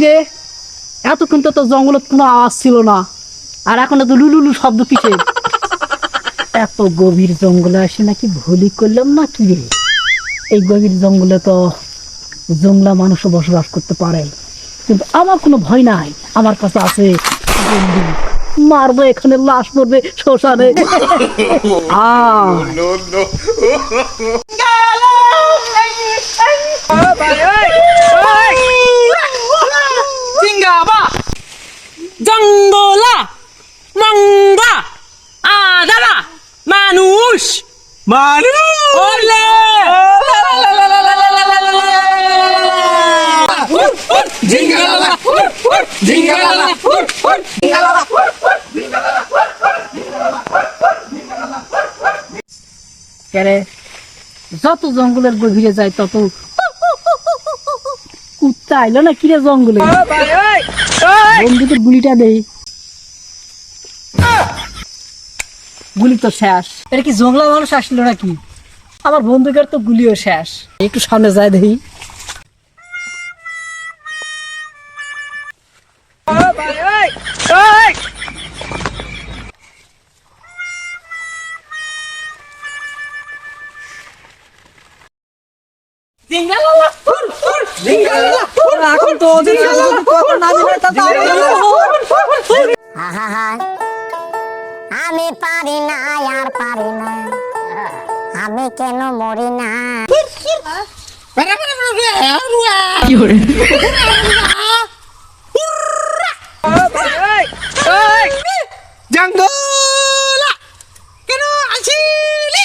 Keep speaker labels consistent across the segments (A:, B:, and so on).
A: কিরে? এতক্ষণ তো তোর জঙ্গলত কোনো আওয়াজ ছিল না। আর এখন তো লুলুলু শব্দ কিসে এত গভীর জঙ্গলে আসে নাকি ভুলই করলাম না কি রে? এই গভীর জঙ্গলে তো জংলা মানুষও বসবাস করতে পারে। কিন্তু আমার কোনো ভয় নাই। আমার কাছে আছে বন্দুক। মারবো এখানে লাশ পড়বে শ্মশানে। আয়
B: সিঙ্গাবা জঙ্গলা মঙ্গা আদারা মানুষ মানুষ ওলে জিঙ্গালা জিঙ্গালা
A: কেরে যত জঙ্গলের গভীরে যায় তত কুত্তা আইলো না? কিরে জঙ্গলে? বন্ধুকে গুলিটা দেই। গুলি তো শেষ। এটা কি জঙ্গলা মানুষ আসলো নাকি? আমার বন্ধুকের তো গুলিও শেষ। একটু সামনে যায় দেখি। এখন তো
C: আমি পারি না আর পারি না আমি কেন মরি না
B: জঙ্গলা কেন আছিলি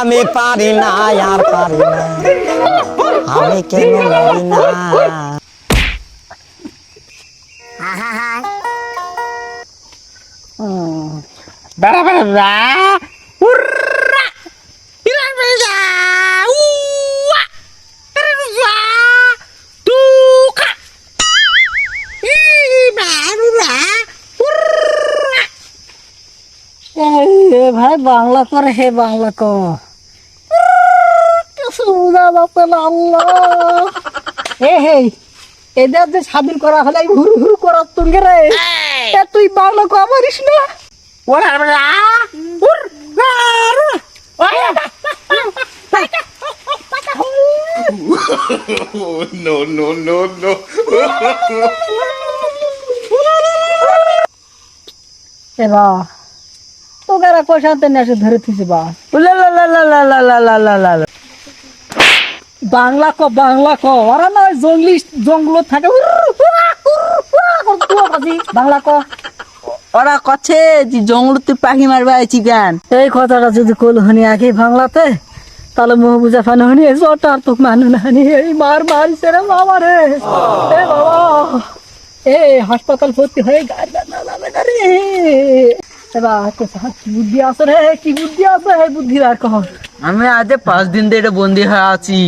D: আমি পারি না, আর পারি না। আমি কেন পারি না?
B: বেড়া
A: বেড়া ভাই, বাংলা কর হে বাংলা কর। আল্লাহ। এ হে এদের যে স্বাধীন করা হলে হুরু হুরু করার তুঙ্গে রে। তুই বাংলা কো পারিস না?
E: Oh, no, no, no, no.
A: ধরে থিছে বা।
D: লা লা লা লা লা লা লা লা লা লা।
A: বাংলা ক বাংলা ক। ওরা না ওই জঙ্গলি জঙ্গল থাকে। বাংলা ক।
D: ওরা কছে যে জঙ্গলতে পাখি মারবা আইছি গান
A: এই কথাটা যদি কল হনি আগে বাংলাতে তাহলে মহবুজা ফান হনি জটা আর তোক মানু না হনি এই মার মারিছে রে বাবা রে। এ বাবা এ হাসপাতাল ভর্তি হয়ে গাড়ি না না না রে। এবার কি বুদ্ধি আছে রে কি বুদ্ধি আছে বুদ্ধি আর কহ
D: আমি আজ পাঁচ দিন ধরে এটা বন্দি হয়ে আছি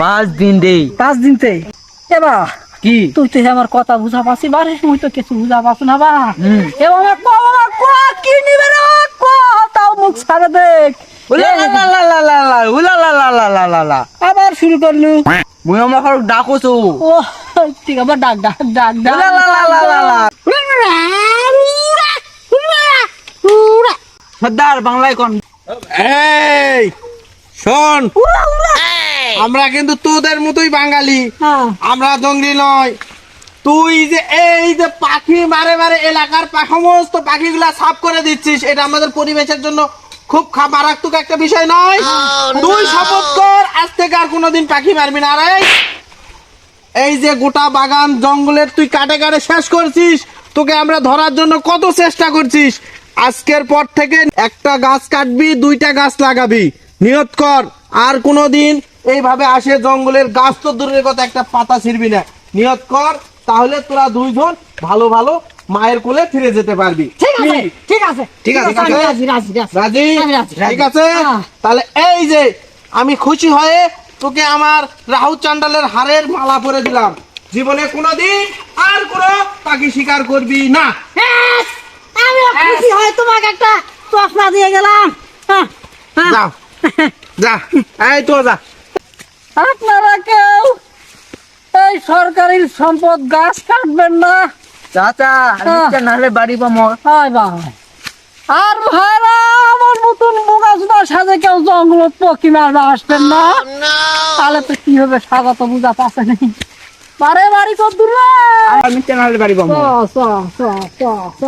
D: পাঁচ দিন দেই
A: পাঁচ দিনতে এবার
D: কি
A: তুই তো আমার কথা বুঝা পাচ্ছি বারে মুই তো কিছু বুঝা পাচ্ছ না বা। এবার আমার ক বাবা ক কি নিবে রে ক তাও মুখ ছাড়ে দেখ
D: উলা লা লা লা লা লা লা লা লা লা লা লা লা
A: আবার শুরু করলু
D: মুই আমার ডাকোছো
A: ও ঠিক আবার ডাক ডাক ডাক ডাক
D: সর্দার বাংলায় কোন
B: এই শোন। আমরা কিন্তু তোদের মতোই বাঙালি।
A: হ্যাঁ।
B: আমরা জঙ্গলি নয়। তুই যে এই যে পাখি মারে মারে এলাকার সমস্ত পাখিগুলা সাফ করে দিচ্ছিস এটা আমাদের পরিবেশের জন্য খুব মারাত্মক একটা বিষয় নয়। তুই শপথ কর আজ থেকে আর কোনোদিন পাখি মারবি না। রে এই যে গোটা বাগান জঙ্গলের তুই কাটে কাটে শেষ করছিস তোকে আমরা ধরার জন্য কত চেষ্টা করছিস? আজকের পর থেকে একটা গাছ কাটবি দুইটা গাছ লাগাবি। নিয়ত কর আর কোনোদিন এইভাবে আসে জঙ্গলের গাছ তো দূরের কথা একটা পাতা ছিড়বি না। নিয়ত কর তাহলে তোরা দুইজন ভালো ভালো মায়ের কোলে ফিরে যেতে পারবি।
A: ঠিক আছে ঠিক আছে। রাজি।
B: ঠিক
A: হ্যাঁ।
B: তাহলে এই যে আমি খুশি হয়ে তোকে আমার রাহু চান্ডালের হারের মালা পরে দিলাম। জীবনে কোনোদিন আর কোনো পাখি শিকার করবি না।
A: হ্যাঁ, আমি খুশি হয়ে? তোমাকে একটা চশমা দিয়ে গেলাম। হ্যাঁ, হ্যাঁ।
B: যাও। যা। এই তো যা।
A: আপনারা কেউ এই সরকারি সম্পদ গাছ কাটবেন না?
D: চাচা
A: নিচে
D: নাহলে বাড়ি
A: হয় ভাই আর ভাইরা আমার মতন বোকা জুতা সাজে কেউ জঙ্গল পকি মারবে আসবেন না। তাহলে তো কি হবে সাজা তো বুঝা পাচ্ছে নেই বারে বাড়ি কত দূর
D: নিচে নাহলে বাড়ি পাবো
A: চ চ চ চ চ।